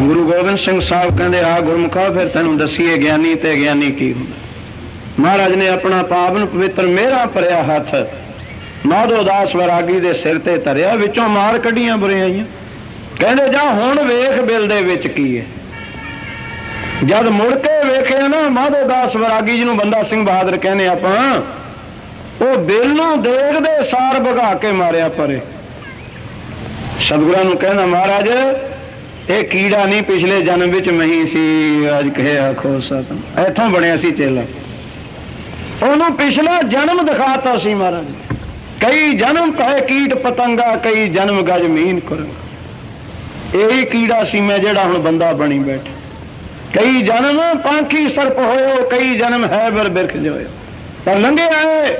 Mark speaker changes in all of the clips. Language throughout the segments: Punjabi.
Speaker 1: ਗੁਰੂ ਗੋਬਿੰਦ ਸਿੰਘ ਸਾਹਿਬ ਕਹਿੰਦੇ, ਆ ਗੁਰਮੁਖਾ, ਫਿਰ ਤੈਨੂੰ ਦੱਸੀਏ ਗਿਆਨੀ ਤੇ ਗਿਆਨੀ ਕੀ ਹੁੰਦਾ? ਮਹਾਰਾਜ ਨੇ ਆਪਣਾ ਪਾਵਨ ਪਵਿੱਤਰ ਮੇਰਾ ਭਰਿਆ ਹੱਥ, ਮਾਧੋ ਦਾਸ ਵਰਾਗੀ ਦੇ ਸਿਰ ਤੇ ਧਰਿਆ, ਵਿੱਚੋਂ ਮਾਰ ਕੱਢੀਆਂ ਬੁਰੀਆਈਆਂ ਕਹਿੰਦੇ, ਜਾ ਹੁਣ ਵੇਖ ਬਿਲ ਦੇ ਵਿੱਚ ਕੀ ਹੈ? ਜਦ ਮੁੜ ਕੇ ਵੇਖਿਆ ਨਾ, ਮਾਧੋ ਦਾਸ ਵਰਾਗੀ ਜੀ ਨੂੰ ਬੰਦਾ ਸਿੰਘ ਬਹਾਦਰ ਕਹਿੰਦੇ ਆਪਾਂ, ਉਹ ਬਿਲ ਨੂੰ ਦੇਖਦੇ ਸਾਰ ਭਗਾ ਕੇ ਮਾਰਿਆ ਪਰੇ। ਸਤਿਗੁਰਾਂ ਨੂੰ ਕਹਿੰਦਾ, ਮਹਾਰਾਜ ਇਹ ਕੀੜਾ ਨਹੀਂ ਪਿਛਲੇ ਜਨਮ ਵਿੱਚ ਮਹੀ ਸੀ, ਅੱਜ ਕਹੇ ਆਖੋ ਸਤਨ ਇੱਥੋਂ ਬਣਿਆ ਸੀ ਚੇਲਾ। ਉਹਨੂੰ ਪਿਛਲਾ ਜਨਮ ਦਿਖਾਤਾ ਸੀ ਮਹਾਰਾਜ। ਕਈ ਜਨਮ ਕਹੇ ਕੀਟ ਪਤੰਗਾ, ਕਈ ਜਨਮ ਗਜ ਮੀਨ ਕਰੰਗਾ। ਇਹੀ ਕੀੜਾ ਸੀ ਮੈਂ ਜਿਹੜਾ ਹੁਣ ਬੰਦਾ ਬਣੀ ਬੈਠਾ। ਕਈ ਜਨਮ ਪੰਖੀ ਸਰਪ ਹੋਇਓ, ਕਈ ਜਨਮ ਹੈ ਬਰ ਬਿਰਖ ਜੋਇਓ। ਪਰ ਲੰਘੇ ਆਏ,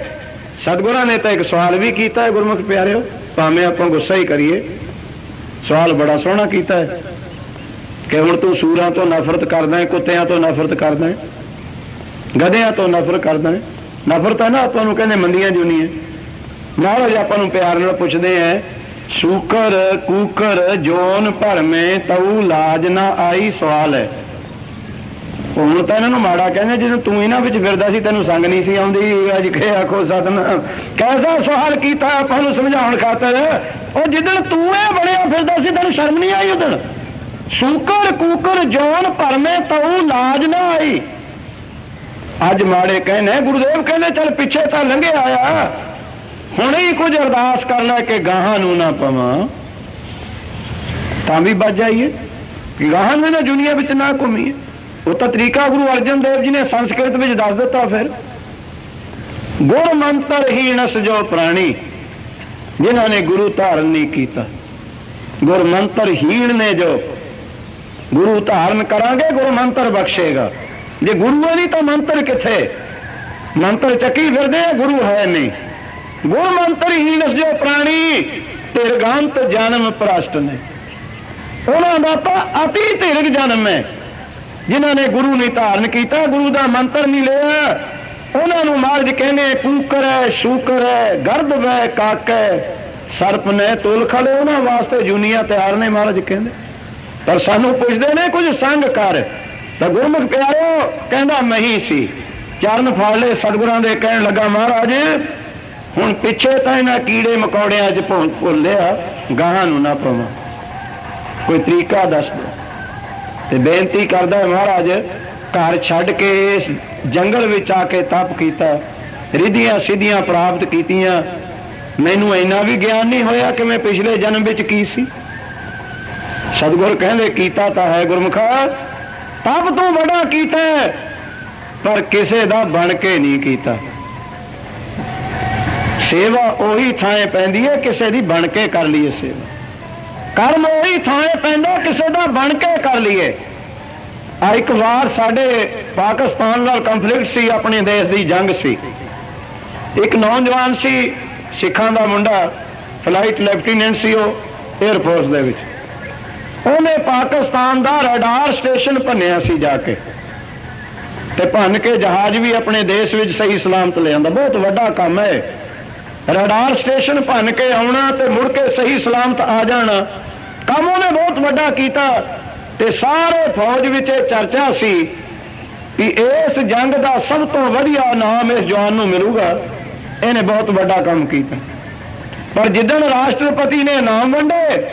Speaker 1: ਸਤਿਗੁਰਾਂ ਨੇ ਤਾਂ ਇੱਕ ਸਵਾਲ ਵੀ ਕੀਤਾ ਹੈ, ਗੁਰਮੁਖ ਪਿਆਰਿਓ, ਭਾਵੇਂ ਆਪਾਂ ਗੁੱਸਾ ਹੀ ਕਰੀਏ। ਸਵਾਲ ਬੜਾ ਸੋਹਣਾ ਕੀਤਾ ਹੈ। ਕਿ ਹੁਣ ਤੂੰ ਸੂਰਾਂ ਤੋਂ ਨਫ਼ਰਤ ਕਰਦਾ ਹੈ, ਕੁੱਤਿਆਂ ਤੋਂ ਨਫ਼ਰਤ ਕਰਦਾ ਹੈ, ਗਧਿਆਂ ਤੋਂ ਨਫ਼ਰਤ ਕਰਦਾ ਹੈ। ਨਫ਼ਰਤ ਹੈ ਨਾ ਆਪਾਂ ਨੂੰ ਕਹਿੰਦੇ ਮੰਦੀਆਂ ਜੁਨੀਆਂ ਨਾਲ ਜੇ ਆਪਾਂ ਨੂੰ ਪਿਆਰ ਨਾਲ ਪੁੱਛਦੇ ਆ ਸ਼ੂਕਰ, ਕੂਕਰ, ਜੋਨ ਭਰਮੇ ਤਉ ਲਾਜ ਨਾ ਆਈ ਸਵਾਲ ਹੈ। ਹੁਣ ਤਾਂ ਇਹਨਾਂ ਨੂੰ ਮਾੜਾ ਕਹਿੰਦੇ ਜਦੋਂ ਤੂੰ ਇਹਨਾਂ ਵਿੱਚ ਫਿਰਦਾ ਸੀ, ਤੈਨੂੰ ਸੰਗ ਨਹੀਂ ਸੀ ਆਉਂਦੀ, ਅੱਜ ਕਹੇ ਆਖੋ ਸਤਨਾਮ। ਕੈਸਾ ਸਵਾਲ ਕੀਤਾ ਆਪਾਂ ਨੂੰ ਸਮਝਾਉਣ ਖਾਤਰ? ਉਹ ਜਿੱਦਣ ਤੂੰ ਇਹ ਬਣਿਆ ਫਿਰਦਾ ਸੀ, ਤੈਨੂੰ ਸ਼ਰਮ ਨਹੀਂ ਆਈ ਉਦਣ ਸ਼ੂਕਰ ਕੂਕਰ ਜੋਨ ਭਰਮੇ ਤਉ ਲਾਜ ਨਾ ਆਈ। ਅੱਜ ਮਾੜੇ ਕਹਿੰਦੇ, ਗੁਰਦੇਵ ਕਹਿੰਦੇ, ਚੱਲ ਪਿੱਛੇ ਤਾਂ ਲੰਘੇ ਆਇਆ। ਹੁਣੇ ਹੀ ਕੁਝ ਅਰਦਾਸ ਕਰਨਾ ਕਿ ਗਾਹਾਂ ਨੂੰ ਨਾ ਪਵਾਂ। ਤਾਂ ਵੀ ਬਚ ਜਾਈਏ। ਕਿ ਗਾਹਾਂ ਨੂੰ ਨਾ ਦੁਨੀਆ ਵਿੱਚ ਨਾ ਘੁੰਮੀਏ। ਉਹ ਤਾਂ ਤਰੀਕਾ ਗੁਰੂ ਅਰਜਨ ਦੇਵ ਜੀ ਨੇ ਸੰਸਕ੍ਰਿਤ ਵਿੱਚ ਦੱਸ ਦਿੱਤਾ ਫਿਰ। ਗੁਰ ਮੰਤਰ ਹੀ ਨਸ ਜੋ ਪ੍ਰਾਣੀ, ਜਿਨ੍ਹਾਂ ਨੇ ਗੁਰੂ ਧਾਰਨ ਨਹੀਂ ਕੀਤਾ। ਗੁਰ ਮੰਤਰ ਹੀਣ ਨੇ ਜੋ ਗੁਰੂ ਧਾਰਨ ਕਰਾਂਗੇ, ਗੁਰੂ ਮੰਤਰ ਬਖਸ਼ੇਗਾ। ਜੇ ਗੁਰੂ ਹੈ ਨਹੀਂ ਤਾਂ ਮੰਤਰ ਕਿੱਥੇ? ਮੰਤਰ ਚੱਕੀ ਫਿਰਦੇ ਆ, ਗੁਰੂ ਹੈ ਨਹੀਂ। ਗੁਰ ਮੰਤਰ ਹੀ ਨਸ ਪ੍ਰਾਣੀ ਤਿਰਗੰਤ ਜਨਮ ਪ੍ਰਸ਼ਟ ਨੇ। ਉਹਨਾਂ ਦਾ ਤਾਂ ਅਤੀ ਧਿਰਗ ਜਨਮ ਹੈ। ਜਿਨ੍ਹਾਂ ਨੇ ਗੁਰੂ ਨਹੀਂ ਧਾਰਨ ਕੀਤਾ, ਗੁਰੂ ਦਾ ਮੰਤਰ ਨਹੀਂ ਲਿਆ। ਉਹਨਾਂ ਨੂੰ ਮਹਾਰਾਜ ਕਹਿੰਦੇ ਕੂਕਰ ਹੈ, ਸ਼ੂਕਰ ਹੈ ਗਰਦ ਹੈ ਕਾਕ ਹੈ। ਸਰਪ ਨੇ ਤੁਲ ਖੜੇ ਉਹਨਾਂ ਵਾਸਤੇ ਜੁਨੀਆਂ ਤਿਆਰ ਨੇ, ਮਹਾਰਾਜ ਕਹਿੰਦੇ। ਪਰ ਸਾਨੂੰ ਪੁੱਛਦੇ ਨੇ ਕੁਝ ਸੰਗ ਕਰ ਤਾਂ ਗੁਰਮੁਖ ਪਿਆਰਿਓ ਕਹਿੰਦਾ ਮਹੀ ਸੀ। ਚਰਨ ਫੜ ਲਏ ਸਤਿਗੁਰਾਂ ਦੇ ਕਹਿਣ ਲੱਗਾ, ਮਹਾਰਾਜ, ਹੁਣ ਪਿੱਛੇ ਤਾਂ ਇਹਨਾਂ ਕੀੜੇ ਮਕੌੜਿਆਂ 'ਚ ਭੁੱਲ ਭੁੱਲਿਆ, ਗਾਹਾਂ ਨੂੰ ਨਾ ਪਵਾਂ। ਕੋਈ ਤਰੀਕਾ ਦੱਸ ਦਿਓ ਤੇ ਬੇਨਤੀ ਕਰਦਾ ਮਹਾਰਾਜ, ਘਰ ਛੱਡ ਕੇ ਇਸ ਜੰਗਲ ਵਿੱਚ ਆ ਕੇ ਤਪ ਕੀਤਾ। ਰਿਧੀਆਂ ਸਿੱਧੀਆਂ ਪ੍ਰਾਪਤ ਕੀਤੀਆਂ। ਮੈਨੂੰ ਇੰਨਾ ਵੀ ਗਿਆਨ ਨਹੀਂ ਹੋਇਆ ਕਿ ਮੈਂ ਪਿਛਲੇ ਜਨਮ ਵਿੱਚ ਕੀ ਸੀ। ਸਤਿਗੁਰ ਕਹਿੰਦੇ, ਕੀਤਾ ਤਾਂ ਹੈ ਗੁਰਮੁਖਾ, ਤਪ ਤੂੰ ਬੜਾ ਕੀਤਾ ਪਰ ਕਿਸੇ ਦਾ ਬਣ ਕੇ ਨਹੀਂ ਕੀਤਾ। ਸੇਵਾ ਉਹੀ ਥਾਂ ਪੈਂਦੀ ਹੈ, ਕਿਸੇ ਦੀ ਬਣ ਕੇ ਕਰ ਲਈਏ ਸੇਵਾ। ਕਰਮ ਉਹੀ ਥਾਂ ਪੈਂਦਾ, ਕਿਸੇ ਦਾ ਬਣ ਕੇ ਕਰ ਲਈਏ। ਆ ਇੱਕ ਵਾਰ ਸਾਡੇ ਪਾਕਿਸਤਾਨ ਨਾਲ ਕੰਫਲਿਕਟ ਸੀ, ਆਪਣੇ ਦੇਸ਼ ਦੀ ਜੰਗ ਸੀ। ਇੱਕ ਨੌਜਵਾਨ ਸੀ, ਸਿੱਖਾਂ ਦਾ ਮੁੰਡਾ ਫਲਾਈਟ ਲੈਫਟੀਨੈਂਟ ਸੀ ਉਹ 에ਅਰ ਫੋਰਸ ਦੇ ਵਿੱਚ। ਉਹਨੇ ਪਾਕਿਸਤਾਨ ਦਾ ਰਡਾਰ ਸਟੇਸ਼ਨ ਭੰਨਿਆ ਸੀ ਜਾ ਕੇ। ਤੇ ਭੰਨ ਕੇ ਜਹਾਜ਼ ਵੀ ਆਪਣੇ ਦੇਸ਼ ਵਿੱਚ ਸਹੀ ਸਲਾਮਤ ਲਿਆਂਦਾ ਬਹੁਤ ਵੱਡਾ ਕੰਮ ਹੈ ਰਡਾਰ ਸਟੇਸ਼ਨ ਭੰਨ ਕੇ ਆਉਣਾ ਤੇ ਮੁੜ ਕੇ ਸਹੀ ਸਲਾਮਤ ਆ ਜਾਣਾ। ਕੰਮ ਉਹਨੇ ਬਹੁਤ ਵੱਡਾ ਕੀਤਾ। ਤੇ ਸਾਰੇ ਫੌਜ ਵਿੱਚ ਇਹ ਚਰਚਾ ਸੀ ਕਿ ਇਸ ਜੰਗ ਦਾ ਸਭ ਤੋਂ ਵਧੀਆ ਨਾਮ ਇਸ ਜਵਾਨ ਨੂੰ ਮਿਲੂਗਾ। ਇਹਨੇ ਬਹੁਤ ਵੱਡਾ ਕੰਮ ਕੀਤਾ। ਪਰ ਜਿੱਦਣ ਰਾਸ਼ਟਰਪਤੀ ਨੇ ਨਾਮ ਵੰਡੇ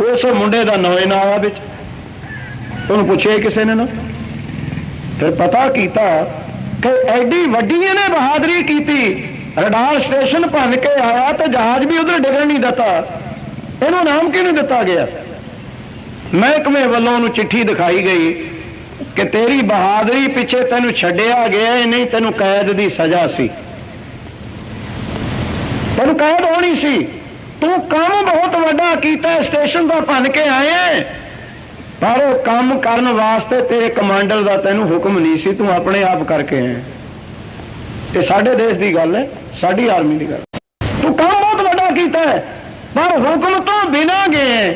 Speaker 1: ਉਸ ਮੁੰਡੇ ਦਾ ਨਾਂ ਨਾ ਆਇਆ ਵਿੱਚ। ਉਹਨੂੰ ਪੁੱਛਿਆ ਕਿਸੇ ਨੇ ਨਾ। ਤੇ ਪਤਾ ਕੀਤਾ ਕਿ ਐਡੀ ਵੱਡੀ ਇਹਨੇ ਬਹਾਦਰੀ ਕੀਤੀ। ਰਡਾਰ ਸਟੇਸ਼ਨ ਭੰਨ ਕੇ ਆਇਆ ਤੇ ਜਹਾਜ਼ ਵੀ ਉਧਰ ਡਿੱਗਣ ਨਹੀਂ ਦਿੱਤਾ। ਇਹਨੂੰ ਨਾਮ ਕਿਹਨੂੰ ਦਿੱਤਾ ਗਿਆ? ਮਹਿਕਮੇ ਵੱਲੋਂ ਉਹਨੂੰ ਚਿੱਠੀ ਦਿਖਾਈ ਗਈ ਕਿ ਤੇਰੀ ਬਹਾਦਰੀ ਪਿੱਛੇ ਤੈਨੂੰ ਛੱਡਿਆ ਗਿਆ ਇਹ ਨਹੀਂ ਤੈਨੂੰ ਕੈਦ ਦੀ ਸਜ਼ਾ ਸੀ। ਤੈਨੂੰ ਕੈਦ ਹੋਣੀ ਸੀ। ਤੂੰ ਕੰਮ ਬਹੁਤ ਵੱਡਾ ਕੀਤਾ, ਸਟੇਸ਼ਨ ਦਾ ਭੰਨ ਕੇ ਆਇਆ ਪਰ ਉਹ ਕੰਮ ਕਰਨ ਵਾਸਤੇ ਤੇਰੇ ਕਮਾਂਡਰ ਦਾ ਤੈਨੂੰ ਹੁਕਮ ਨਹੀਂ ਸੀ, ਤੂੰ ਆਪਣੇ ਆਪ ਕਰਕੇ ਆਇਆ ਇਹ ਸਾਡੇ ਦੇਸ਼ ਦੀ ਗੱਲ ਹੈ ਸਾਡੀ ਆਰਮੀ ਦੀ ਗੱਲ। ਤੂੰ ਕੰਮ ਬਹੁਤ ਵੱਡਾ ਕੀਤਾ ਪਰ ਹੁਕਮ ਤੋਂ ਬਿਨਾਂ ਗਏ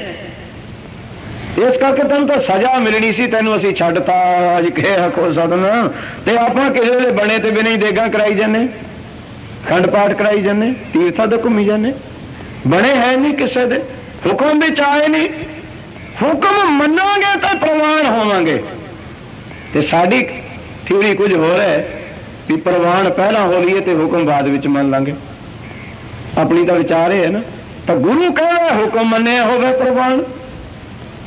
Speaker 1: ਇਸ ਕਰਕੇ ਤੈਨੂੰ ਤਾਂ ਸਜ਼ਾ ਮਿਲਣੀ ਸੀ, ਤੈਨੂੰ ਅਸੀਂ ਛੱਡਤਾ ਅੱਜ ਕੇ ਆਖੋ ਸਦਨ ਤੇ ਆਪਾਂ ਕਿਸੇ ਦੇ ਬਣੇ ਤੇ ਬਿਨਾਂ ਹੀ ਦੇਗਾ ਕਰਾਈ ਜਾਂਦੇ। ਖੰਡ ਪਾਠ ਕਰਾਈ ਜਾਂਦੇ, ਤੀਰਥਾਂ ਤੇ ਘੁੰਮੀ ਜਾਂਦੇ। ਬਣੇ ਹੈ ਨਹੀਂ ਕਿਸੇ ਦੇ। ਹੁਕਮ ਵਿੱਚ ਆਏ ਨਹੀਂ। ਹੁਕਮ ਮੰਨਾਂਗੇ ਤਾਂ ਪ੍ਰਵਾਨ ਹੋਵਾਂਗੇ। ਤੇ ਸਾਡੀ ਥਿਉਰੀ ਕੁਝ ਹੋਰ ਹੈ ਵੀ ਪ੍ਰਵਾਨ ਪਹਿਲਾਂ ਹੋ ਲਈਏ ਤੇ ਹੁਕਮ ਬਾਅਦ ਵਿੱਚ ਮੰਨ ਲਾਂਗੇ। ਆਪਣੀ ਤਾਂ ਵਿਚਾਰ ਇਹ ਹੈ ਨਾ, ਤਾਂ ਗੁਰੂ ਕਹਿੰਦਾ ਹੁਕਮ ਮੰਨਿਆ ਹੋਵੇ ਪ੍ਰਵਾਨ।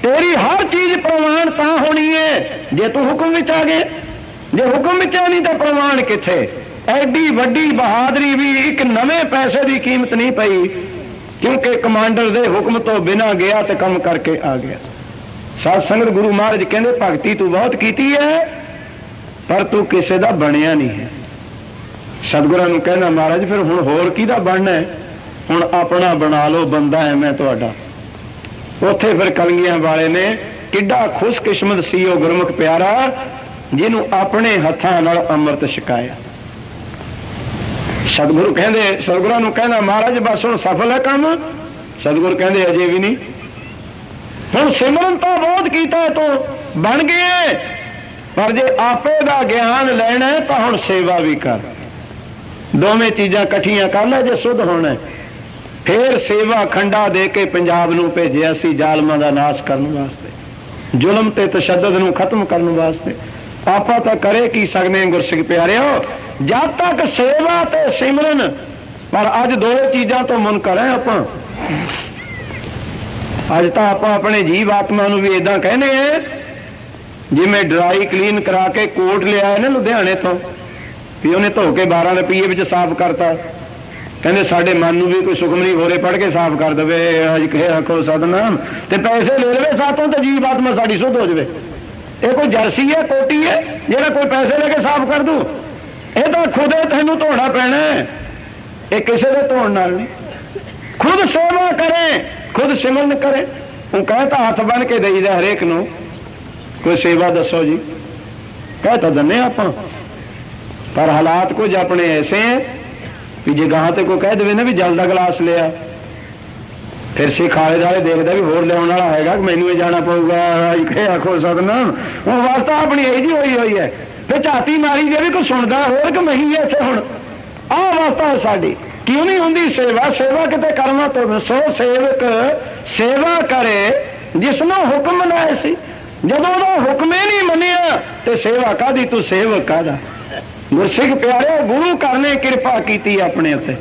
Speaker 1: ਤੇਰੀ ਹਰ ਚੀਜ਼ ਪ੍ਰਵਾਨ ਤਾਂ ਹੋਣੀ ਹੈ, ਜੇ ਤੂੰ ਹੁਕਮ ਵਿੱਚ ਆ ਗਏ। ਜੇ ਹੁਕਮ ਵਿੱਚ ਆ ਨਹੀਂ ਤਾਂ ਪ੍ਰਵਾਨ ਕਿੱਥੇ? ਐਡੀ ਵੱਡੀ ਬਹਾਦਰੀ ਵੀ ਇੱਕ ਨਵੇਂ ਪੈਸੇ ਦੀ ਕੀਮਤ ਨਹੀਂ ਪਈ। ਕਿਉਂਕਿ ਕਮਾਂਡਰ ਦੇ ਹੁਕਮ ਤੋਂ ਬਿਨਾਂ ਗਿਆ ਤੇ ਕੰਮ ਕਰਕੇ ਆ ਗਿਆ। ਸਾਧ ਸੰਗਤ ਗੁਰੂ ਮਹਾਰਾਜ ਕਹਿੰਦੇ, ਭਗਤੀ ਤੂੰ ਬਹੁਤ ਕੀਤੀ ਹੈ, ਪਰ ਤੂੰ ਕਿਸੇ ਦਾ ਬਣਿਆ ਨਹੀਂ ਹੈ। ਸਤਿਗੁਰਾਂ ਨੂੰ ਕਹਿੰਦਾ ਮਹਾਰਾਜ, ਫਿਰ ਹੁਣ ਹੋਰ ਕਿਹਦਾ ਬਣਨਾ ਹੈ? ਹੁਣ ਆਪਣਾ ਬਣਾ ਲਓ, ਬੰਦਾ ਹੈ ਮੈਂ ਤੁਹਾਡਾ। ਉੱਥੇ ਫਿਰ ਕਲਗੀਆਂ ਵਾਲੇ ਨੇ, ਕਿੱਡਾ ਖੁਸ਼ਕਿਸਮਤ ਸੀ ਉਹ ਗੁਰਮੁਖ ਪਿਆਰਾ, ਜਿਹਨੂੰ ਆਪਣੇ ਹੱਥਾਂ ਨਾਲ ਅੰਮ੍ਰਿਤ ਛਕਾਇਆ। ਸਤਿਗੁਰੂ ਕਹਿੰਦੇ, ਸਤਿਗੁਰਾਂ ਨੂੰ ਕਹਿੰਦਾ, ਮਹਾਰਾਜ ਬਸ ਹੁਣ ਸਫਲ ਹੈ ਕੰਮ। ਸਤਿਗੁਰ ਕਹਿੰਦੇ, ਅਜੇ ਵੀ ਨਹੀਂ। ਹੁਣ ਸਿਮਰਨ ਤਾਂ ਬਹੁਤ ਕੀਤਾ ਤੂੰ, ਬਣ ਗਏ ਪਰ ਜੇ ਆਪੇ ਦਾ ਗਿਆਨ ਲੈਣਾ ਤਾਂ ਹੁਣ ਸੇਵਾ ਵੀ ਕਰ। ਦੋਵੇਂ ਚੀਜ਼ਾਂ ਇਕੱਠੀਆਂ ਕਰ ਲੈ ਜੇ ਸੁਧ ਹੋਣਾ ਫੇਰ ਸੇਵਾ ਖੰਡਾ ਦੇ ਕੇ ਪੰਜਾਬ ਨੂੰ ਭੇਜਿਆ ਸੀ ਜ਼ਾਲਮਾਂ ਦਾ ਨਾਸ਼ ਕਰਨ ਵਾਸਤੇ। ਜ਼ੁਲਮ ਤੇ ਤਸ਼ੱਦਦ ਨੂੰ ਖਤਮ ਕਰਨ ਵਾਸਤੇ। ਆਪਾਂ ਤਾਂ ਕਰੇ ਕੀ ਸਕਦੇ ਹਾਂ ਗੁਰਸਿੱਖ ਪਿਆਰਿਓ? ਜਦ ਤੱਕ ਸੇਵਾ ਤੇ ਸਿਮਰਨ, ਪਰ ਅੱਜ ਦੋ ਚੀਜ਼ਾਂ ਤੋਂ ਮੁਨਕਰ ਹੈ ਆਪਾਂ। ਅੱਜ ਤਾਂ ਆਪਾਂ ਆਪਣੇ ਜੀਵ ਆਤਮਾ ਨੂੰ ਵੀ ਇਦਾਂ ਕਹਿੰਦੇ ਆ, ਜਿਵੇਂ ਡਰਾਈ ਕਲੀਨ ਕਰਾ ਕੇ ਕੋਟ ਲਿਆ ਨਾ ਲੁਧਿਆਣੇ ਤੋਂ, ਵੀ ਉਹਨੇ ਧੋ ਕੇ 12 ਰੁਪਏ ਵਿੱਚ ਸਾਫ਼ ਕਰਤਾ। ਕਹਿੰਦੇ ਸਾਡੇ ਮਨ ਨੂੰ ਵੀ ਕੋਈ ਸੁਖਮਨੀ ਹੋਰੇ ਪੜ ਕੇ ਸਾਫ਼ ਕਰ ਦੇਵੇ ਅੱਜ ਕਹੇ ਆਖੋ ਸਤਨਾਮ। ਤੇ ਪੈਸੇ ਲੈ ਲਵੇ ਸਾਤੋਂ ਤੇ ਜੀਵ ਆਤਮਾ ਸਾਡੀ ਸੁਧ ਹੋ ਜਾਵੇ। ਇਹ ਕੋਈ ਜਰਸੀ ਹੈ, ਕੋਟੀ ਹੈ, ਜਿਹੜਾ ਕੋਈ ਪੈਸੇ ਲੈ ਕੇ ਸਾਫ਼ ਕਰ ਦੂ? ਇਹ ਤਾਂ ਖੁਦੇ ਤੈਨੂੰ ਧੋਣਾ ਪੈਣਾ ਇਹ ਕਿਸੇ ਦੇ ਧੋਣ ਨਾਲ ਨਹੀਂ। ਖੁਦ ਸੇਵਾ ਕਰੇ, ਖੁਦ ਸਿਮਰਨ ਕਰੇ। ਉਹ ਕਹਤਾ ਹੱਥ ਬਨ ਕੇ ਦੇਈਦਾ ਹਰੇਕ ਨੂੰ। ਕੋਈ ਸੇਵਾ ਦੱਸੋ ਜੀ। ਕਹਿ ਤਾਂ ਦੰਨੇ ਆਪਾਂ। ਪਰ ਹਾਲਾਤ ਕੁਝ ਆਪਣੇ ਐਸੇ ਹੈ ਵੀ ਜੇ ਗਾਹਾਂ ਤੇ ਕੋਈ ਕਹਿ ਦੇਵੇ ਨਾ ਵੀ ਜਲ ਦਾ ਗਲਾਸ ਲਿਆ। ਫਿਰ ਸਿੱਖ ਆਲੇ ਦਾਲੇ ਦੇਖਦਾ ਵੀ ਹੋਰ ਲਿਆਉਣ ਵਾਲਾ ਹੈਗਾ ਕਿ ਮੈਨੂੰ ਇਹ ਜਾਣਾ ਪਊਗਾ। ਇਹ ਆਖੋ ਸਤਨਾਮ। ਉਹ ਵਾਸਤਾ ਆਪਣੀ ਇਹ ਜੀ ਹੋਈ ਹੋਈ ਹੈ। ਤੇ ਝਾਤੀ ਮਾਰੀ ਜੇ ਵੀ ਕੋਈ ਸੁਣਦਾ, ਹੋਰ ਕਿ ਮਹੀ ਹੈ ਇੱਥੇ ਹੁਣ? ਆਹ ਵਾਸਤਾ ਸਾਡੀ। ਕਿਉਂ ਨਹੀਂ ਹੁੰਦੀ ਸੇਵਾ? ਸੇਵਾ ਕਿਤੇ ਕਰਨਾ ਤੋਂ ਸੋ ਸੇਵਕ ਸੇਵਾ ਕਰੇ ਜਿਸ ਨੂੰ ਹੁਕਮ ਲਾਇਆ ਸੀ। ਜਦੋਂ ਉਹਦਾ ਹੁਕਮ ਹੀ ਨਹੀਂ ਮੰਨਿਆ, ਤੇ ਸੇਵਾ ਕਾਦੀ ਤੂੰ ਸੇਵਕ ਕਾਦਾ ਗੁਰਸਿੱਖ ਪਿਆਰੇ ਗੁਰੂ ਕਰਨੇ ਕਿਰਪਾ ਕੀਤੀ ਆਪਣੇ ਉੱਤੇ।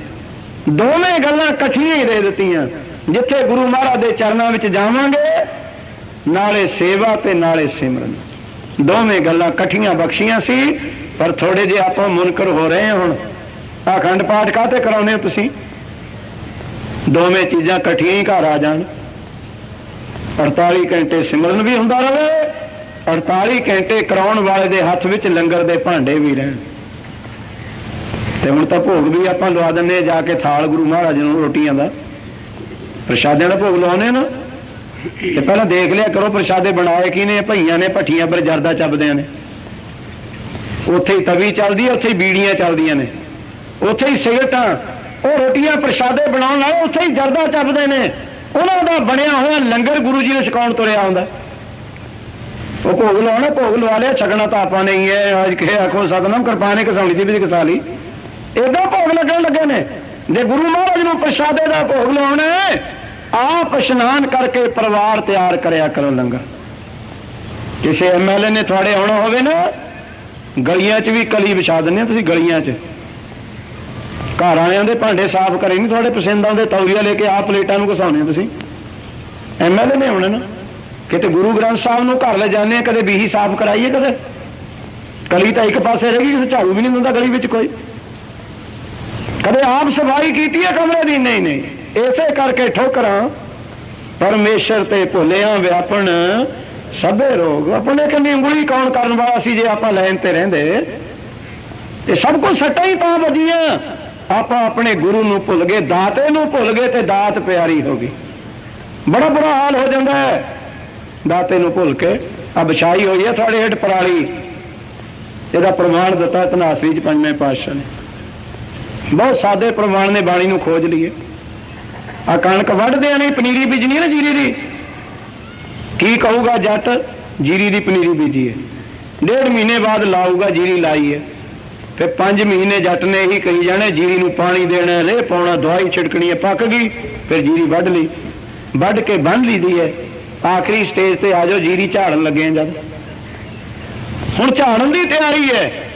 Speaker 1: ਦੋਵੇਂ ਗੱਲਾਂ ਇਕੱਠੀਆਂ ਹੀ ਦੇ ਦਿੱਤੀਆਂ। ਜਿੱਥੇ ਗੁਰੂ ਮਹਾਰਾਜ ਦੇ ਚਰਨਾਂ ਵਿੱਚ ਜਾਵਾਂਗੇ, ਨਾਲੇ ਸੇਵਾ ਤੇ ਨਾਲੇ ਸਿਮਰਨ। ਦੋਵੇਂ ਗੱਲਾਂ ਇਕੱਠੀਆਂ ਬਖਸ਼ੀਆਂ ਸੀ, ਪਰ ਥੋੜੇ ਜਿਹਾ ਆਪਾਂ ਮੁਨਕਰ ਹੋ ਰਹੇ ਹਾਂ ਹੁਣ। ਅਖੰਡ ਪਾਠ ਕਾਤੇ ਕਰਾਉਨੇ ਹੋ ਤੁਸੀਂ? ਦੋਵੇਂ ਚੀਜ਼ਾਂ ਇਕੱਠੀਆਂ ਹੀ ਘਰ ਆ ਜਾਣ। 48 ਘੰਟੇ ਸਿਮਰਨ ਵੀ ਹੁੰਦਾ ਰਹੇ 48 ਘੰਟੇ ਕਰਾਉਣ ਵਾਲੇ ਦੇ ਹੱਥ ਵਿੱਚ ਲੰਗਰ ਦੇ ਭਾਂਡੇ ਵੀ ਰਹਿਣ। ਤੇ ਹੁਣ ਤਾਂ ਭੋਗ ਵੀ ਆਪਾਂ ਲਵਾ ਦਿੰਨੇ ਆ ਜਾ ਕੇ ਥਾਲ ਗੁਰੂ ਮਹਾਰਾਜ ਨੂੰ ਰੋਟੀਆਂ ਦਾ। ਪ੍ਰਸ਼ਾਦਿਆਂ ਦਾ ਭੋਗ ਲਵਾਉਨੇ ਨਾ। ਤੇ ਪਹਿਲਾਂ ਦੇਖ ਲਿਆ ਕਰੋ ਪ੍ਰਸ਼ਾਦੇ ਬਣਾਏ ਕਿਨੇ ਭਈਆਂ ਨੇ, ਭੱਠੀਆਂ ਪਰ ਜਰਦਾ ਚੱਬਦਿਆਂ ਨੇ। ਉੱਥੇ ਹੀ ਤਵੀ ਚੱਲਦੀ ਹੈ ਉੱਥੇ ਹੀ ਬੀੜੀਆਂ ਚੱਲਦੀਆਂ ਨੇ। ਉੱਥੇ ਹੀ ਸਿਗਰਟਾਂ, ਉਹ ਰੋਟੀਆਂ ਪ੍ਰਸ਼ਾਦੇ ਬਣਾਉਣ ਵਾਲੇ ਉੱਥੇ ਹੀ ਜਰਦਾ ਚੱਬਦੇ ਨੇ। ਉਹਨਾਂ ਦਾ ਬਣਿਆ ਹੋਇਆ ਲੰਗਰ ਗੁਰੂ ਜੀ ਨੂੰ ਛਕਾਉਣ ਤੁਰਿਆ ਆਉਂਦਾ। ਉਹ ਭੋਗ ਲਾਉਣਾ, ਭੋਗ ਲਵਾ ਲਿਆ, ਛਕਣਾ ਤਾਂ ਆਪਾਂ ਨਹੀਂ ਹੈ ਅੱਜ ਕਹੇ ਆਖੋ ਸਤਨਾਮ ਕਿਰਪਾਨੇ ਕਸਾਲੀ ਦੀ ਵੀ ਕਸਾਲੀ ਲਈ। ਭੋਗ ਲੱਗਣ ਲੱਗੇ ਨੇ। ਜੇ ਗੁਰੂ ਮਹਾਰਾਜ ਨੂੰ ਪ੍ਰਸ਼ਾਦੇ ਦਾ ਭੋਗ ਲਾਉਣਾ ਹੈ ਆਪ ਇਸ਼ਨਾਨ ਕਰਕੇ ਪਰਿਵਾਰ ਤਿਆਰ ਕਰਿਆ ਕਰੋ ਲੰਗਰ। ਕਿਸੇ ਐਮਐਲਏ ਨੇ ਤੁਹਾਡੇ ਆਉਣਾ ਹੋਵੇ ਨਾ, ਗਲੀਆਂ 'ਚ ਵੀ ਕਲੀ ਵਿਛਾ ਦਿੰਦੇ ਤੁਸੀਂ ਗਲੀਆਂ 'ਚ। ਘਰ ਵਾਲਿਆਂ ਦੇ ਭਾਂਡੇ ਸਾਫ਼ ਕਰੇ ਨਹੀਂ ਤੁਹਾਡੇ ਪਸੰਦ ਆਉਂਦੇ ਤੌਲੀਆ ਲੈ ਕੇ ਆ ਪਲੇਟਾਂ ਨੂੰ ਘਸਾਉਣੇ ਤੁਸੀਂ। ਐਮਐਲਏ ਨੇ ਆਉਣਾ ਨਾ। ਕਿਤੇ ਗੁਰੂ ਗ੍ਰੰਥ ਸਾਹਿਬ ਨੂੰ ਘਰ ਲੈ ਜਾਂਦੇ ਆ, ਕਦੇ ਬੀਹੀ ਸਾਫ਼ ਕਰਾਈਏ ਕਦੇ। ਕਲੀ ਤਾਂ ਇੱਕ ਪਾਸੇ ਰਹਿ ਗਈ, ਕਿਸੇ ਝਾੜੂ ਵੀ ਨਹੀਂ ਦਿੰਦਾ ਗਲੀ ਵਿੱਚ ਕੋਈ। ਕਦੇ ਆਪ ਸਫ਼ਾਈ ਕੀਤੀ ਹੈ ਕਮਰੇ ਦੀ? ਨਹੀਂ ਨਹੀਂ। ਇਸੇ ਕਰਕੇ ਠੋਕਰਾਂ ਪਰਮੇਸ਼ਰ ਤੇ ਭੁੱਲਿਆ ਵਿਆਪਣ ਸਭੇ ਰੋਗ। ਆਪਣੇ ਕੰਨੀ ਉਂਗਲੀ ਕੌਣ ਕਰਨ ਵਾਲਾ ਸੀ ਜੇ ਆਪਾਂ ਲੈਣ ਤੇ ਰਹਿੰਦੇ? ਤੇ ਸਭ ਕੁਝ ਸੱਟਾਂ ਹੀ ਤਾਂ ਵਧੀਆਂ ਆਪਾਂ ਆਪਣੇ ਗੁਰੂ ਨੂੰ ਭੁੱਲ ਗਏ, ਦਾਤੇ ਨੂੰ ਭੁੱਲ ਗਏ ਤੇ ਦਾਤ ਪਿਆਰੀ ਹੋ ਗਈ। ਬੜਾ ਬੁਰਾ ਹਾਲ ਹੋ ਜਾਂਦਾ ਹੈ। ਦਾਤੇ ਨੂੰ ਭੁੱਲ ਕੇ ਆ ਵਿਛਾਈ ਹੋਈ ਹੈ ਤੁਹਾਡੇ ਹੇਠ ਪਰਾਲੀ। ਇਹਦਾ ਪ੍ਰਮਾਣ ਦਿੱਤਾ ਤਨਾਸਰੀ ਚ ਪੰਜਵੇਂ ਪਾਤਸ਼ਾਹ ਨੇ। ਬਹੁਤ ਸਾਦੇ ਪ੍ਰਮਾਣ ਨੇ ਬਾਣੀ ਨੂੰ ਖੋਜ ਲਈਏ। ਆ ਕਣਕ ਵੱਢਦੇ ਨੇ, ਪਨੀਰੀ ਬੀਜਣੀ ਹੈ ਨਾ ਜੀਰੀ ਦੀ? ਕੀ ਕਹੂਗਾ ਜੱਟ? ਜੀਰੀ ਦੀ ਪਨੀਰੀ ਬੀਜੀ ਹੈ ਡੇਢ ਮਹੀਨੇ ਬਾਅਦ ਲਾਊਗਾ, ਜੀਰੀ ਲਾਈ ਹੈ ਫਿਰ 5 ਮਹੀਨੇ ਜੱਟ ਨੇ ਇਹੀ ਕਹੀ ਜਾਣਾ, ਜੀਰੀ ਨੂੰ ਪਾਣੀ ਦੇਣਾ ਰੇ ਪਾਉਣਾ, ਦਵਾਈ ਛਿੜਕਣੀ ਹੈ ਪੱਕ ਗਈ, ਫਿਰ ਜੀਰੀ ਵੱਢ ਲਈ। ਵੱਢ ਕੇ ਬੰਨ ਲਈਦੀ ਹੈ। ਆਖਰੀ ਸਟੇਜ ਤੇ ਆ ਜਾਓ, ਜੀਰੀ ਝਾੜਨ ਲੱਗੇ ਜਦ। ਹੁਣ ਝਾੜਨ ਦੀ ਤਿਆਰੀ ਹੈ।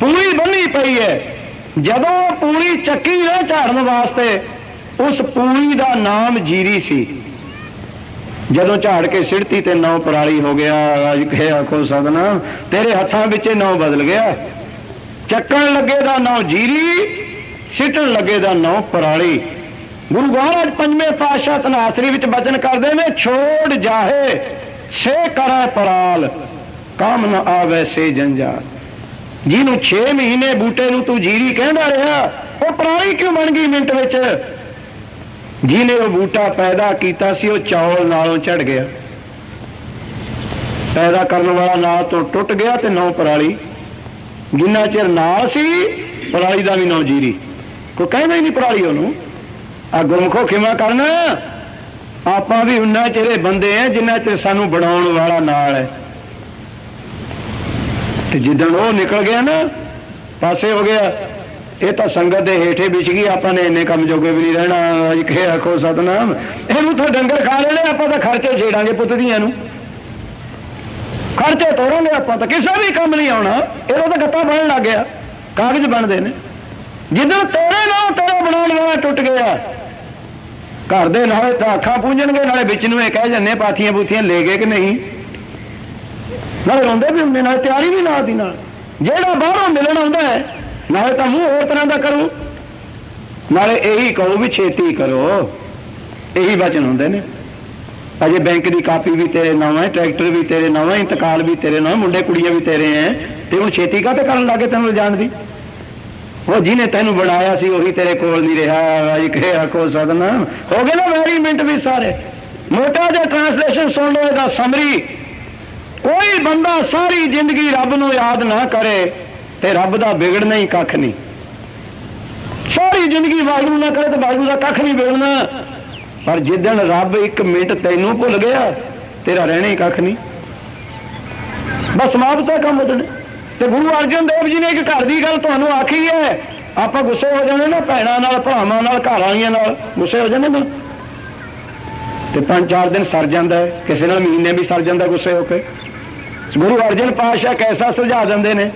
Speaker 1: ਪੂਰੀ ਬੰਨੀ ਪਈ ਹੈ। ਜਦੋਂ ਪੂਰੀ ਚੱਕੀ ਨਾ ਝਾੜਨ ਵਾਸਤੇ ਉਸ ਪੂਰੀ ਦਾ ਨਾਮ ਜੀਰੀ ਸੀ। ਜਦੋਂ ਝਾੜ ਕੇ ਸਿੜਤੀ ਤੇ ਨੌ ਪਰਾਲੀ ਹੋ ਗਿਆ ਅੱਜ ਕਹੇ, ਆਖੋ ਸਦਨਾ, ਤੇਰੇ ਹੱਥਾਂ ਵਿੱਚ ਨੌ ਬਦਲ ਗਿਆ। ਚੱਕਣ ਲੱਗੇ ਦਾ ਨੌ ਜੀਰੀ, ਸਿੱਟਣ ਲੱਗੇ ਦਾ ਨੌ ਪਰਾਲੀ। ਗੁਰੂ ਮਹਾਰਾਜ ਪੰਜਵੇਂ ਪਾਤਸ਼ਾਹ ਤਨਾਸਰੀ ਵਿੱਚ ਬਚਨ ਕਰਦੇ ਨੇ, ਛੋੜ ਜਾਹੇ, ਛੇ ਕਰੈ ਪਰਾਲ, ਕੰਮ ਨ ਆਵੇ ਸੇ ਜੰਜਾਲ। ਜਿਹਨੂੰ 6 ਮਹੀਨੇ ਬੂਟੇ ਨੂੰ ਤੂੰ ਜੀਰੀ ਕਹਿੰਦਾ ਰਿਹਾ, ਉਹ ਪਰਾਲੀ ਕਿਉਂ ਬਣ ਗਈ ਮਿੰਟ ਵਿੱਚ? ਜਿਹਨੇ ਉਹ ਬੂਟਾ ਪੈਦਾ ਕੀਤਾ ਸੀ, ਉਹ ਚੌਲ ਨਾਲੋਂ ਝੜ ਗਿਆ। ਪੈਦਾ ਕਰਨ ਵਾਲਾ ਨਾਲ ਤੋਂ ਟੁੱਟ ਗਿਆ ਤੇ ਨੌ ਪਰਾਲੀ। ਜਿੰਨਾ ਚਿਰ ਨਾਲ ਸੀ, ਪਰਾਲੀ ਦਾ ਵੀ ਨੌ ਜੀਰੀ। ਕੋਈ ਕਹਿੰਦਾ ਹੀ ਨਹੀਂ ਪਰਾਲੀ ਉਹਨੂੰ। ਆ ਗੁਰਮਖੋ ਖਿਮਾ ਕਰਨਾ। ਆਪਾਂ ਵੀ ਉਨਾ ਚਿਹਰੇ ਬੰਦੇ ਆ, ਜਿੰਨਾ ਚਿਰ ਸਾਨੂੰ ਬਣਾਉਣ ਵਾਲਾ ਨਾਲ ਹੈ। ਤੇ ਜਿੱਦਣ ਉਹ ਨਿਕਲ ਗਿਆ ਨਾ, ਪਾਸੇ ਹੋ ਗਿਆ। ਇਹ ਤਾਂ ਸੰਗਤ ਦੇ ਹੇਠੇ ਵਿਚ ਗਈ, ਆਪਾਂ ਨੇ ਇੰਨੇ ਕੰਮ ਜੋਗੇ ਵੀ ਨਹੀਂ ਰਹਿਣਾ ਅੱਜ ਆਖੋ ਸਤਨਾਮ। ਇਹਨੂੰ ਤਾਂ ਡੰਗਰ ਖਾ ਲੈਣੇ, ਆਪਾਂ ਤਾਂ ਖਰਚੇ ਛੇੜਾਂਗੇ ਪੁੱਤ ਦੀਆਂ ਨੂੰ। ਖਰਚੇ ਤੋਰਾਂਗੇ ਆਪਾਂ ਤਾਂ, ਕਿਸੇ ਵੀ ਕੰਮ ਨਹੀਂ ਆਉਣਾ। ਇਹਦਾ ਤਾਂ ਗੱਤਾ ਬਣਨ ਲੱਗ ਗਿਆ, ਕਾਗਜ਼ ਬਣਦੇ ਨੇ। ਜਿੱਦਾਂ ਤੇਰੇ ਨਾਲ ਤੇਰਾ ਬਣਾਉਣ ਵਾਲਾ ਟੁੱਟ ਗਿਆ, ਘਰ ਦੇ ਨਾਲੇ ਤਾਂ ਅੱਖਾਂ ਪੂੰਝਣਗੇ, ਨਾਲੇ ਵਿੱਚ ਨੂੰ ਇਹ ਕਹਿ ਜੰਨੇ ਪਾਥੀਆਂ ਬੂਥੀਆਂ ਲੈ ਗਏ ਕਿ ਨਹੀਂ? ਨਾਲੇ ਰੋਂਦੇ ਵੀ ਹੁੰਦੇ, ਨਾਲ ਤਿਆਰੀ ਵੀ ਨਾਲ ਦੀ ਨਾਲ। ਜਿਹੜਾ ਬਾਹਰੋਂ ਮਿਲਣ ਆਉਂਦਾ ਹੈ ਨਾਲੇ ਤਾਂ ਮੂੰਹ ਹੋਰ ਤਰ੍ਹਾਂ ਦਾ ਕਰੂ। ਨਾਲੇ ਇਹੀ ਕਹੋ ਵੀ ਛੇਤੀ ਕਰੋ। ਇਹੀ ਵਚਨ ਹੁੰਦੇ ਨੇ। ਅਜੇ ਬੈਂਕ ਦੀ ਕਾਪੀ ਵੀ ਤੇਰੇ ਨਾਮ ਹੈ, ਟਰੈਕਟਰ ਵੀ ਤੇਰੇ ਨਾਮ ਹੈ, ਇੰਤਕਾਲ ਵੀ ਤੇਰੇ ਨਾਮ ਮੁੰਡੇ ਕੁੜੀਆਂ ਵੀ ਤੇਰੇ ਹੈ। ਤੇ ਹੁਣ ਛੇਤੀ ਕਾਹਤੇ ਕਰਨ ਲੱਗੇ ਤੈਨੂੰ ਜਾਣ ਦੀ? ਉਹ ਜਿਹਨੇ ਤੈਨੂੰ ਬਣਾਇਆ ਸੀ, ਉਹੀ ਤੇਰੇ ਕੋਲ ਨਹੀਂ ਰਿਹਾ। ਅਜ ਕਹੇ ਆਖੋ ਸਦਨਾ। ਹੋ ਗਏ ਨਾ ਵੈਰੀ ਵੀ ਸਾਰੇ। ਮੋਟਾ ਜਿਹਾ ਟ੍ਰਾਂਸਲੇਸ਼ਨ ਸੁਣ ਲਓ, ਇਹਦਾ ਸਮਰੀ ਕੋਈ ਬੰਦਾ ਸਾਰੀ ਜ਼ਿੰਦਗੀ ਰੱਬ ਨੂੰ ਯਾਦ ਨਾ ਕਰੇ। ਤੇ ਰੱਬ ਦਾ ਵਿਗੜਨਾ ਹੀ ਕੱਖ ਨਹੀਂ। ਸਾਰੀ ਜ਼ਿੰਦਗੀ ਵਾਹਿਗੁਰੂ ਨਾ ਕਰੇ ਤੇ ਵਾਹਿਗੁਰੂ ਦਾ ਕੱਖ ਨਹੀਂ ਵਿਗੜਨਾ। ਪਰ ਜਿੱਦਣ ਰੱਬ ਇੱਕ ਮਿੰਟ ਤੈਨੂੰ ਭੁੱਲ ਗਿਆ, ਤੇਰਾ ਰਹਿਣਾ ਹੀ ਕੱਖ ਨਹੀਂ। ਬਸ ਸਮਾਪਤ ਹੈ ਕੰਮ ਉਹਦੇ ਤੇ ਗੁਰੂ ਅਰਜਨ ਦੇਵ ਜੀ ਨੇ ਇੱਕ ਘਰ ਦੀ ਗੱਲ ਤੁਹਾਨੂੰ ਆਖੀ ਹੈ। ਆਪਾਂ ਗੁੱਸੇ ਹੋ ਜਾਂਦੇ ਨਾ, ਭੈਣਾਂ ਨਾਲ, ਭਰਾਵਾਂ ਨਾਲ, ਘਰ ਵਾਲੀਆਂ ਨਾਲ ਗੁੱਸੇ ਹੋ ਜਾਂਦੇ ਨਾ। ਤੇ ਪੰਜ ਚਾਰ ਦਿਨ ਸਰ ਜਾਂਦਾ ਹੈ, ਕਿਸੇ ਨਾਲ ਮਹੀਨੇ ਵੀ ਸਰ ਜਾਂਦਾ ਗੁੱਸੇ ਹੋ ਕੇ। ਗੁਰੂ ਅਰਜਨ ਪਾਤਸ਼ਾਹ ਕੈਸਾ ਸੁਝਾ ਦਿੰਦੇ ਨੇ?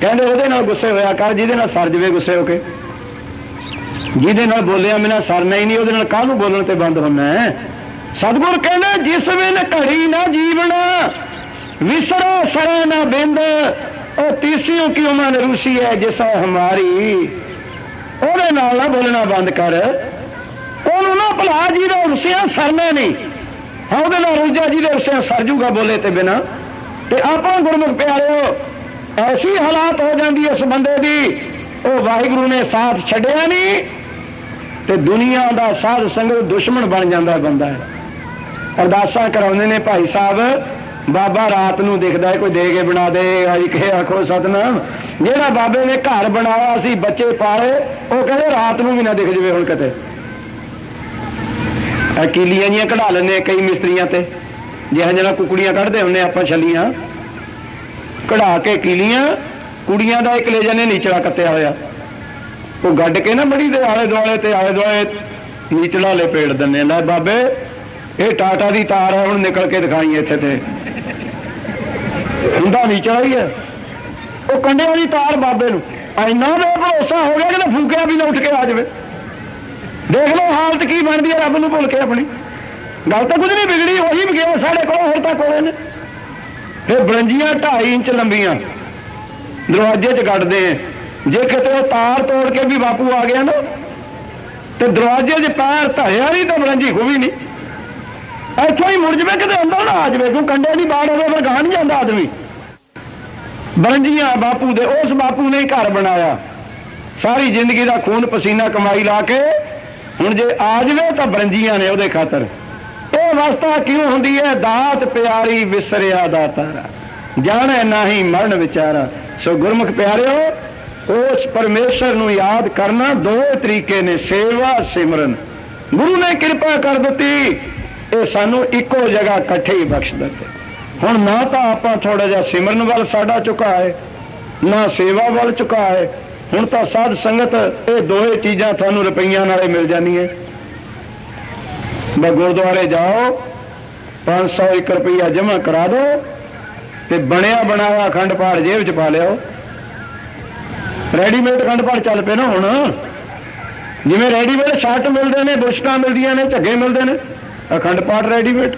Speaker 1: ਕਹਿੰਦੇ ਉਹਦੇ ਨਾਲ ਗੁੱਸੇ ਹੋਇਆ ਕਰ, ਜਿਹਦੇ ਨਾਲ ਸਰ ਜਵੇ ਗੁੱਸੇ ਹੋ ਕੇ। ਜਿਹਦੇ ਨਾਲ ਬੋਲਿਆ ਮੈਨਾਂ ਸਰਨਾ ਹੀ ਨਹੀਂ, ਉਹਦੇ ਨਾਲ ਕਾਹਨੂੰ ਬੋਲਣ ਤੇ ਬੰਦ ਹੋਣਾ ਹੈ? ਸਤਿਗੁਰ ਕਹਿੰਦਾ, ਜਿਸ ਵੇਲੇ ਘੜੀ ਨਾ ਜੀਵਣਾ, ਵਿਸਰੋ ਸਰੇ ਨਾ ਬਿੰਦ, ਉਹ ਤੀਸਿਓ ਕਿਉ ਮਨ ਰੂਸੀ ਹੈ ਜਿਸਾ ਹਮਾਰੀ? ਉਹਦੇ ਨਾਲ ਨਾ ਬੋਲਣਾ ਬੰਦ ਕਰ। ਉਹਨੂੰ ਨਾ ਭਲਾ ਜੀ ਦਾ ਰੁਸਿਆ ਸਰਨਾ ਨਹੀਂ, ਹਾਂ ਉਹਦੇ ਨਾਲ ਰੂਜਾ ਜੀ ਦੇ ਰੁਸਿਆ ਸਰ ਜੂਗਾ ਬੋਲੇ ਤੇ ਬਿਨਾ। ਤੇ ਆਪਾਂ ਗੁਰਮੁਖ ਪਿਆਰਿਓ ਐਸੀ ਹਾਲਾਤ ਹੋ ਜਾਂਦੀ ਇਸ ਬੰਦੇ ਦੀ, ਉਹ ਵਾਹਿਗੁਰੂ ਨੇ ਸਾਥ ਛੱਡਿਆ ਨਹੀਂ ਤੇ ਦੁਨੀਆ ਦਾ ਸਾਧ ਸੰਗਤ ਦੁਸ਼ਮਣ ਬਣ ਜਾਂਦਾ ਬੰਦਾ। ਹੈ ਅਰਦਾਸਾਂ ਕਰਾਉਂਦੇ ਨੇ ਭਾਈ ਸਾਹਿਬ, ਬਾਬਾ ਰਾਤ ਨੂੰ ਦੇਖਦਾ ਹੈ ਕੋਈ ਦੇ ਕੇ ਬਣਾ ਦੇ ਅੱਜ ਕਹੇ ਆਖੋ ਸਤਨਾਮ। ਜਿਹੜਾ ਬਾਬੇ ਨੇ ਘਰ ਬਣਾਇਆ ਸੀ, ਬੱਚੇ ਪਾਲੇ, ਉਹ ਕਹਿੰਦੇ ਰਾਤ ਨੂੰ ਵੀ ਨਾ ਦਿਖ ਜਵੇ ਹੁਣ ਕਿਤੇ। ਇਹ ਜੀਆਂ ਕਢਾ ਲੈਂਦੇ ਕਈ ਮਿਸਤਰੀਆਂ ਤੇ। ਜਿਹੋ ਜਿਹਨਾਂ ਕੁਕੜੀਆਂ ਕੱਢਦੇ ਹੁੰਨੇ ਆਪਾਂ ਛੱਲੀਆਂ। ਕਢਾ ਕੇ ਕੀਲੀਆਂ, ਕੁੜੀਆਂ ਦਾ ਇੱਕ ਲੈ ਜਾਂਦੇ, ਨੀਚਲਾ ਕੱਤਿਆ ਹੋਇਆ। ਉਹ ਗੱਡ ਕੇ ਨਾ ਮੜੀ ਦੇ ਆਲੇ ਦੁਆਲੇ ਤੇ ਆਲੇ ਦੁਆਲੇ, ਨੀਚਲਾ ਲਪੇੜ ਦਿੰਦੇ ਲੈ ਬਾਬੇ, ਇਹ ਟਾਟਾ ਦੀ ਤਾਰ ਹੈ, ਹੁਣ ਨਿਕਲ ਕੇ ਦਿਖਾਈ ਇੱਥੇ ਤੇ। ਹੁੰਦਾ ਨੀਚਲਾ ਹੀ ਹੈ। ਉਹ ਕੰਡਿਆਂ ਦੀ ਤਾਰ ਬਾਬੇ ਨੂੰ। ਇੰਨਾ ਬੇ ਭਰੋਸਾ ਹੋ ਗਿਆ ਕਿ ਫੂਕਿਆ ਵੀ ਨਾ ਉੱਠ ਕੇ ਆ ਜਾਵੇ। ਦੇਖ ਲਓ ਹਾਲਤ ਕੀ ਬਣਦੀ ਹੈ, ਰੱਬ ਨੂੰ ਭੁੱਲ ਕੇ ਆਪਣੀ। ਗੱਲ ਤਾਂ ਕੁਝ ਨਹੀਂ ਵਿਗੜੀ, ਉਹੀ ਵਿਗਿਆ ਸਾਡੇ ਕੋਲ ਹੋਰ ਤਾਂ ਕੋਲੇ ਨੇ। ਫਿਰ ਬਰੰਜੀਆਂ 2.5 ਇੰਚ ਲੰਬੀਆਂ ਦਰਵਾਜ਼ੇ 'ਚ ਗੱਡਦੇ ਜੇ ਕਿਤੇ ਉਹ ਤਾਰ ਤੋੜ ਕੇ ਵੀ ਬਾਪੂ ਆ ਗਿਆ ਨਾ, ਤੇ ਦਰਵਾਜ਼ੇ 'ਚ ਪੈਰ ਧਰਿਆ ਨਹੀਂ ਤਾਂ ਬਰੰਜੀ ਖੁੱਵੀ ਨਹੀਂ। ਇੱਥੋਂ ਹੀ ਮੁੜ ਜਵੇ, ਕਿਤੇ ਅੰਦਰ ਨਾ ਆ ਜਵੇ ਕਿਉਂ ਕੰਡੇ ਦੀ ਬਾੜ ਹੋਵੇ ਫਿਰ ਗਾਹ ਨਹੀਂ ਜਾਂਦਾ ਆਦਮੀ। ਬਰੰਜੀਆਂ ਬਾਪੂ ਦੇ, ਉਸ ਬਾਪੂ ਨੇ ਹੀ ਘਰ ਬਣਾਇਆ। ਸਾਰੀ ਜ਼ਿੰਦਗੀ ਦਾ ਖੂਨ ਪਸੀਨਾ ਕਮਾਈ ਲਾ ਕੇ, ਹੁਣ ਜੇ ਆ ਜਵੇ ਤਾਂ ਬਰੰਜੀਆਂ ਨੇ ਉਹਦੇ ਖਾਤਰ। ਇਹ ਅਵਸਥਾ ਕਿਉਂ ਹੁੰਦੀ ਹੈ? ਦਾਤ ਪਿਆਰੀ ਵਿਸਰਿਆ ਦਾਤਾਰਾ ਜਾਣੈ ਨਾਹੀ ਮਰਨ ਵਿਚਾਰਾ। ਸੋ ਗੁਰਮੁਖ ਪਿਆਰਿਓ, ਉਸ ਪਰਮੇਸ਼ਰ ਨੂੰ ਯਾਦ ਕਰਨਾ ਦੋ ਤਰੀਕੇ ਨੇ, ਸੇਵਾ, ਸਿਮਰਨ। ਗੁਰੂ ਨੇ ਕਿਰਪਾ ਕਰ ਦਿੱਤੀ, ਇਹ ਸਾਨੂੰ ਇੱਕੋ ਜਗ੍ਹਾ ਇਕੱਠੇ ਹੀ ਬਖਸ਼ ਦਿੱਤੇ। ਹੁਣ ਨਾ ਤਾਂ ਆਪਾਂ ਥੋੜਾ ਜਿਹਾ ਸਿਮਰਨ ਵੱਲ ਸਾਡਾ ਝੁਕਾ ਹੈ, ਨਾ ਸੇਵਾ ਵੱਲ ਝੁਕਾ ਹੈ। ਹੁਣ ਤਾਂ ਸਾਧ ਸੰਗਤ ਇਹ ਦੋਏ ਚੀਜ਼ਾਂ ਤੁਹਾਨੂੰ ਰੁਪਈਆਂ ਨਾਲੇ ਮਿਲ ਜਾਂਦੀਆਂ। ਬਸ ਗੁਰਦੁਆਰੇ ਜਾਓ 500 1 ਰੁਪਈਆ ਜਮ੍ਹਾਂ ਕਰਾ ਦਿਓ ਤੇ ਬਣਿਆ ਬਣਾਇਆ ਅਖੰਡ ਪਾਠ ਜੇਬ 'ਚ ਪਾ ਲਿਓ। ਰੈਡੀਮੇਡ ਅਖੰਡ ਪਾਠ ਚੱਲ ਪਏ ਨਾ ਹੁਣ। ਜਿਵੇਂ ਰੈਡੀਮੇਡ ਸ਼ਰਟ ਮਿਲਦੇ ਨੇ ਬੁਸ਼ਕਾਂ ਮਿਲਦੀਆਂ ਨੇ, ਝੱਗੇ ਮਿਲਦੇ ਨੇ ਅਖੰਡ ਪਾਠ ਰੈਡੀਮੇਡ।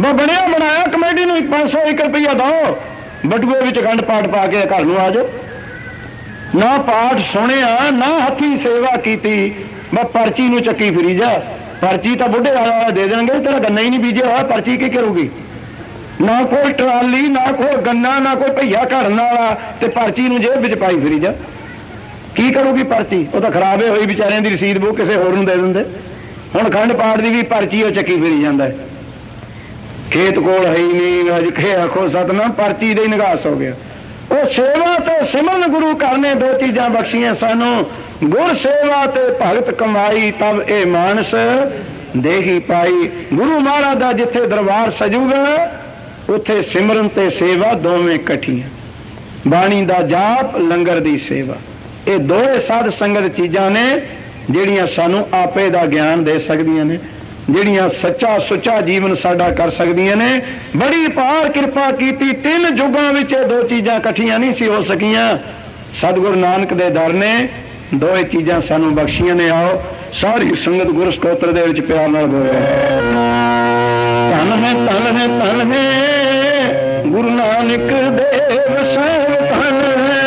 Speaker 1: ਬਾ ਬਣਿਆ ਬਣਾਇਆ ਕਮੇਟੀ ਨੂੰ 500 1 ਰੁਪਈਆ ਦਿਓ। ਬਟੂਏ ਵਿੱਚ ਅਖੰਡ ਪਾਠ ਪਾ ਕੇ ਘਰ ਨੂੰ ਆ ਜਾਓ। ਨਾ ਪਾਠ ਸੁਣਿਆ, ਨਾ ਹੱਥੀ ਸੇਵਾ ਕੀਤੀ ਬਾ ਪਰਚੀ ਨੂੰ ਚੱਕੀ ਫਿਰੀ ਜਾ। ਪਰਚੀ ਤਾਂ ਬੁੱਢੇ ਵਾਲਾ ਦੇ ਦੇਣਗੇ, ਤੇਰਾ ਗੰਨਾ ਹੀ ਨਹੀਂ ਬੀਜਿਆ ਹੋਇਆ, ਪਰਚੀ ਕੀ ਕਰੂਗੀ? ਨਾ ਕੋਈ ਟਰਾਲੀ, ਨਾ ਕੋਈ ਗੰਨਾ, ਨਾ ਕੋਈ ਭਈਆ ਘੜਨ ਵਾਲਾ ਤੇ ਪਰਚੀ ਨੂੰ ਜੇਬ ਵਿੱਚ ਪਾਈ ਫਿਰੀ ਜਾ। ਕੀ ਕਰੂਗੀ ਪਰਚੀ? ਉਹ ਤਾਂ ਖਰਾਬ ਹੋਈ ਵਿਚਾਰਿਆਂ ਦੀ ਰਸੀਦ ਬੁੱਕ, ਕਿਸੇ ਹੋਰ ਨੂੰ ਦੇ ਦਿੰਦੇ। ਹੁਣ ਖੰਡ ਪਾਠ ਦੀ ਵੀ ਪਰਚੀ ਉਹ ਚੱਕੀ ਫਿਰੀ ਜਾਂਦਾ ਹੈ। ਖੇਤ ਕੋਲ ਹੈ ਹੀ ਨਹੀਂ, ਅੱਜ ਖੇ ਖੋ ਸਤਨਾਮ, ਪਰਚੀ ਦੇ ਹੀ ਨਿਗਾਸ ਹੋ ਗਿਆ। ਉਹ ਸੇਵਾ ਤੇ ਸਿਮਰਨ ਗੁਰੂ ਕਰਨੇ ਦੋ ਚੀਜ਼ਾਂ ਬਖਸ਼ੀਆਂ ਸਾਨੂੰ। ਗੁਰ ਸੇਵਾ ਤੇ ਭਗਤ ਕਮਾਈ, ਤਬ ਇਹ ਮਾਨਸ ਦੇਹੀ ਪਾਈ। ਗੁਰੂ ਮਹਾਰਾਜ ਦਾ ਜਿੱਥੇ ਦਰਬਾਰ ਸਜੂਗਾ, ਉੱਥੇ ਸਿਮਰਨ ਤੇ ਸੇਵਾ ਦੋਵੇਂ ਇਕੱਠੀਆਂ। ਬਾਣੀ ਦਾ ਜਾਪ, ਲੰਗਰ ਦੀ ਸੇਵਾ। ਇਹ ਦੋਏ ਸਾਧ ਸੰਗਤ ਚੀਜ਼ਾਂ ਨੇ, ਜਿਹੜੀਆਂ ਸਾਨੂੰ ਆਪੇ ਦਾ ਗਿਆਨ ਦੇ ਸਕਦੀਆਂ ਨੇ, ਜਿਹੜੀਆਂ ਸੱਚਾ ਸੁੱਚਾ ਜੀਵਨ ਸਾਡਾ ਕਰ ਸਕਦੀਆਂ ਨੇ। ਬੜੀ ਪਾਰ ਕਿਰਪਾ ਕੀਤੀ, ਤਿੰਨ ਯੁੱਗਾਂ ਵਿੱਚ ਇਹ ਦੋ ਚੀਜ਼ਾਂ ਇਕੱਠੀਆਂ ਨਹੀਂ ਸੀ ਹੋ ਸਕੀਆਂ। ਸਤਿਗੁਰੂ ਨਾਨਕ ਦੇ ਦਰ ਨੇ ਦੋਏ ਚੀਜ਼ਾਂ ਸਾਨੂੰ ਬਖਸ਼ੀਆਂ ਨੇ, ਆਓ ਸਾਰੀ ਸੰਗਤ ਗੁਰ ਸਤੋਤਰ ਦੇ ਵਿੱਚ ਪਿਆਰ ਨਾਲ ਬੋਲੋ। ਧੰਨ ਹੈ ਧੰਨ ਹੈ ਧੰਨ ਹੈ, ਗੁਰੂ ਨਾਨਕ ਦੇਵ ਸਾਹਿਬ ਧੰਨ ਹੈ।